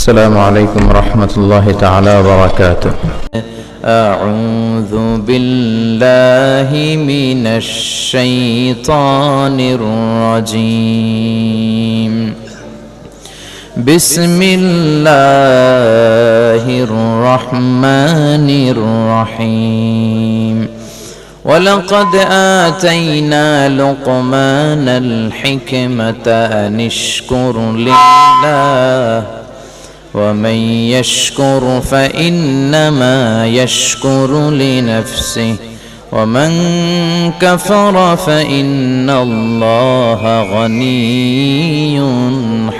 السلام عليكم ورحمة الله تعالى وبركاته. أعوذ بالله من الشيطان الرجيم. بسم الله الرحمن الرحيم. ولقد آتينا لقمان الحكمة أن اشكر لله ومن يشكر فإنما يشكر لنفسه ومن كفر فإن الله غني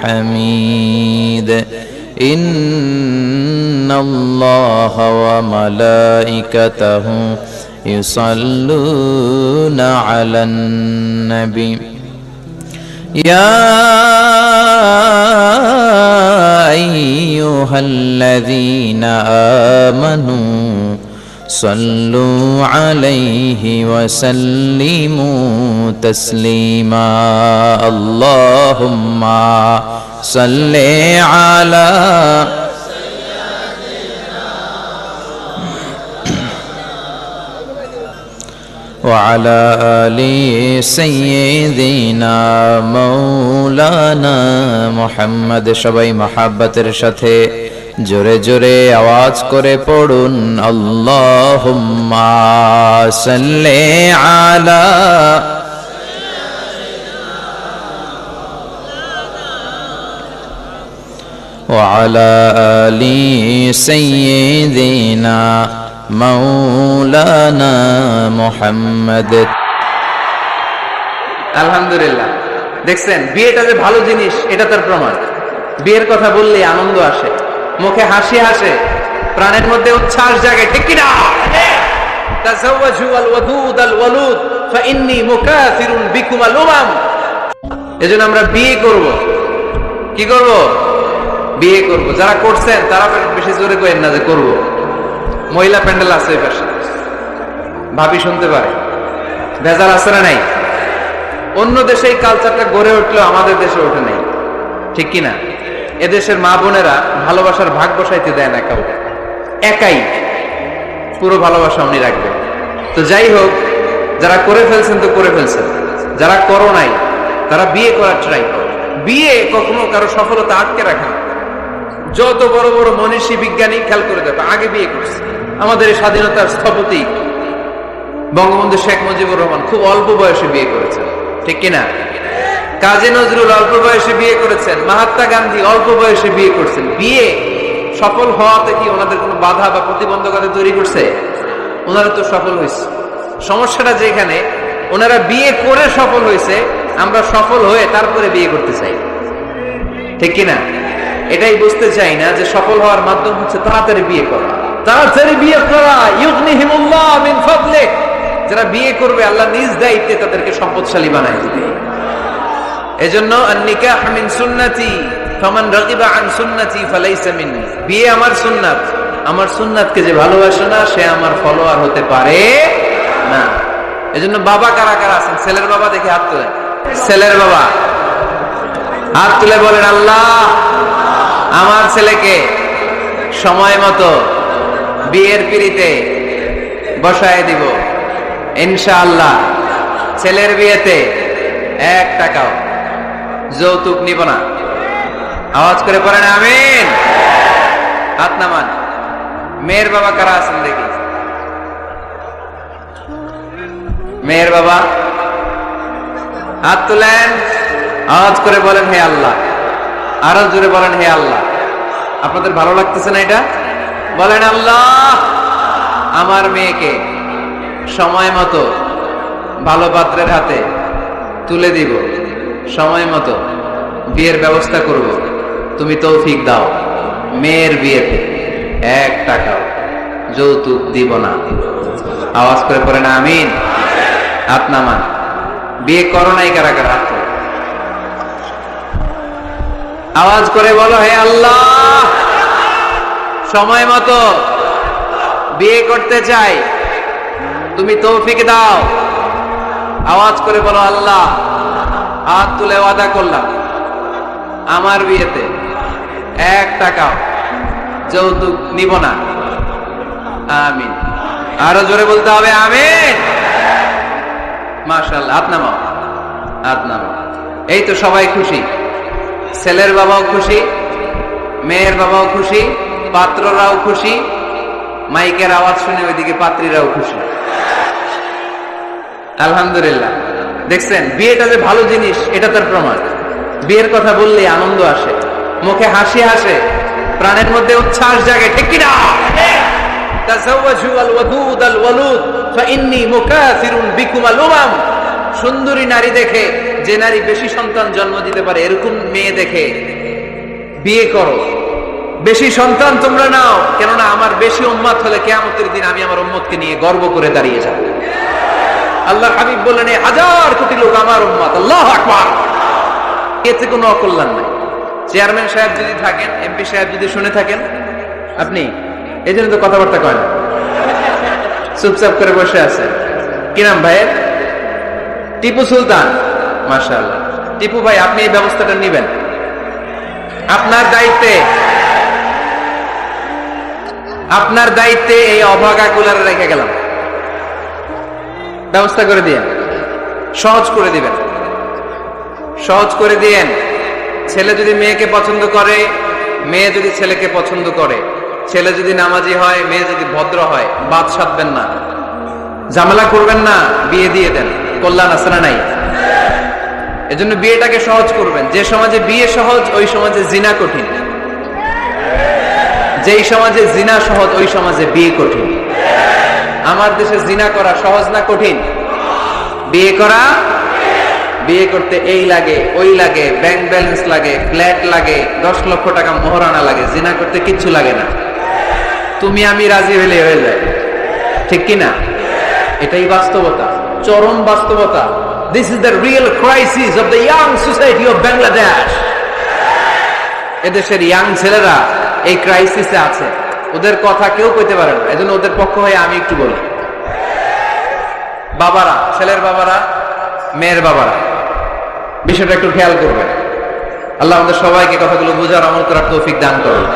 حميد. إن الله وملائكته يصلون على النبي. يا أيها الذين آمنوا صلوا عليه وسلموا تسليما. اللهم صل على وعلى آل سيدنا مولانا মোহাম্মদ সবাই মহাব্বতের সাথে জোরে জোরে আওয়াজ করে পড়ুন আল্লাহুম্মা সাল্লি আলা وعلى آل سيدنا মৌলানা মোহাম্মদ। আলহামদুলিল্লাহ। দেখছেন, বিয়েটা যে ভালো জিনিস, এটা তার প্রমাণ। বিয়ের কথা বললে আনন্দ আসে, মুখে হাসি হাসে প্রাণের মধ্যে উচ্ছ্বাস জাগে, ঠিক কিনা? এজন্য আমরা বিয়ে করব। কি করব? বিয়ে করব। যারা করছেন, তারা বেশি জোরে করেন না যে করব। মহিলা প্যান্ডেল আছে ওই পাশে ভাবি শুনতে পারে ভেজাল আছে না নাই? অন্য দেশে এই কালচারটা গড়ে উঠলেও আমাদের দেশে ওঠে নাই। ঠিক কিনা? এদেশের মা বোনেরা ভালোবাসার ভাগ বসাইতে দেয় না কাউকে। একাই পুরো ভালোবাসা উনি রাখবে। তো যাই হোক, যারা করে ফেলছেন তো করে ফেলছেন। যারা করো নাই, তারা বিয়ে করার ট্রাই বিয়ে কখনো কারও সফলতা আটকে রাখা যত বড় বড় মনীষী বিজ্ঞানী খেয়াল করে দেখো, আগে বিয়ে করছে। আমাদের স্বাধীনতার স্থপতি বঙ্গবন্ধু শেখ মুজিবুর রহমান খুব অল্প বয়সে বিয়ে করেছেন, ঠিক কিনা? কাজী নজরুল অল্প বয়সে বিয়ে করেছেন, মহাত্মা গান্ধী অল্প বয়সে বিয়ে করছেন। বিয়ে সফল হওয়াতে কি ওনাদের কোনো বাধা বা প্রতিবন্ধকতা তৈরি করছে? ওনারা তো সফল হয়েছে। সমস্যাটা যেখানে ওনারা বিয়ে করে সফল হয়েছে, আমরা সফল হয়ে তারপরে বিয়ে করতে চাই। ঠিক কিনা? এটাই বুঝতে চাই না যে সফল হওয়ার মাধ্যম হচ্ছে তাড়াতাড়ি বিয়ে করা। তাড়াতাড়ি বিয়ে করা মিন ফাদলিহ যারা বিয়ে করবে, আল্লাহ নিজ দায়িত্বে তাদেরকে সম্পদশালী দিবে। এজন্য নিকাহ মিন সুন্নতি, ফামান রাগিবা আন সুন্নতি ফালাইসা বিয়ে আমার সুন্নাত। আমার সুন্নাতকে যে ভালোবাসে না, সে আমার ফলোয়ার হতে পারে না। এজন্য বাবা কারা কারা আছেন? ছেলের বাবা দেখে হাত তোলেন। ছেলের বাবা। হাত তুলে বলেন, আল্লাহ, আমার ছেলেকে সময় মতো বিয়ের পিড়িতে বসায় দিব। ইনশাআল্লাহ, ছেলের বিয়েতে এক টাকাও যৌতুক নিব না। আওয়াজ করে পড়েন, আমিন। হাত নামান। মেয়ের বাবা কারা আছেন দেখি? মেয়ের বাবা? হাত তুলেন। আওয়াজ করে বলেন, হে আল্লাহ। আরও জোরে বলেন, হে আল্লাহ। আপনাদের ভালো লাগতেছে না এটা? বলেন আল্লাহ, আমার মেয়েকে সময় মতো ভালো পাত্রের হাতে তুলে দিব। সময় মতো বিয়ের ব্যবস্থা করব। তুমি তৌফিক দাও। মেয়ের বিয়েতে এক টাকাও যৌতুক দিব না। আওয়াজ করে পড়ে না আমিন। হাত নামান বিয়ে করো নাই কারা কারা আওয়াজ করে বলো, হে আল্লাহ! সময় মতো বিয়ে করতে চাই। তুমি তৌফিক দাও। আওয়াজ করে বলো, আল্লাহ, হাত তুলে ওয়াদা করলাম। আমার বিয়েতে এক টাকাও যৌতুক নিব না। আমিন। আরও জোরে বলতে হবে, আমিন। মাশাল্লাহ হাত নামাও হাত নামাও। এই তো সবাই খুশি। ছেলের বাবাও খুশি, মেয়ের বাবাও খুশি। পাত্ররাও খুশি, মাইকের আওয়াজ শুনে ওইদিকে পাত্রীরাও খুশি। আলহামদুলিল্লাহ। দেখছেন, বিয়েটা যে ভালো জিনিস, এটা তার প্রমাণ। বিয়ের কথা বললে আনন্দ আসে, মুখে হাসি হাসে প্রাণের মধ্যে উচ্ছ্বাস জাগে, ঠিক সুন্দরী নারী দেখে, যে নারী বেশি সন্তান জন্ম দিতে পারে, এরকম মেয়ে দেখে, বিয়ে করো। বেশি সন্তান তোমরা নাও, কেননা আমার বেশি উম্মাত হলে কেয়ামতের দিন আমি আমার উম্মতকে নিয়ে গর্ব করে দাঁড়িয়ে যাব। আল্লাহ হাবিব বললেন হাজার কোটি লোক আমার উম্মত, আল্লাহ এতে কোনো অকল্যাণ নাই। চেয়ারম্যান সাহেব যদি থাকেন, এমপি সাহেব যদি শুনে থাকেন, আপনি এই জন্য তো কথাবার্তা কয় না। চুপচাপ করে বসে আছে। কি নাম ভাইয়ের? টিপু সুলতান। মাশাআল্লাহ। টিপু ভাই, আপনি এই ব্যবস্থাটা নেবেন। আপনার দায়িত্বে আপনার দায়িত্বে এই অভাগা গুলার রেখে গেলাম। ব্যবস্থা করে দিয়েন। সহজ করে দিবেন। সহজ করে দিয়েন। ছেলে যদি মেয়েকে পছন্দ করে, মেয়ে যদি ছেলেকে পছন্দ করে, ছেলে যদি নামাজি হয়, মেয়ে যদি ভদ্র হয়, বাদ সাধবেন না। ঝামেলা করবেন না, বিয়ে দিয়ে দেন। কল্যাণ আছে না নাই? এজন্য বিয়েটাকে সহজ করবেন। যে সমাজে বিয়ে সহজ, ওই সমাজে জিনা কঠিন। যেই সমাজে জিনা সহজ, ওই সমাজে বিয়ে কঠিন। আমার দেশে জিনা করা সহজ না কঠিন? বিয়ে করা? বিয়ে করতে এই লাগে, ওই লাগে ব্যাংক ব্যালেন্স লাগে ফ্ল্যাট লাগে, দশ লক্ষ টাকা মোহরানা লাগে, জিনা করতে কিচ্ছু লাগে না। তুমি আমি রাজি হলে হয়ে যায়। ঠিক কি না এটাই বাস্তবতা, চরম বাস্তবতা। This is the real crisis of the young society of Bangladesh এদেশের ইয়াং ছেলেরা এই ক্রাইসিসে আছে। ওদের কথা কেউ কইতে পারে না। এজন্য ওদের পক্ষ হয়ে আমি একটু বলি। বাবারা, ছেলের বাবারা, মেয়ের বাবারা, বিষয়টা একটু খেয়াল করবেন। আল্লাহ আমাদের সবাইকে কথাগুলো বোঝার আমল করার তৌফিক দান করুন।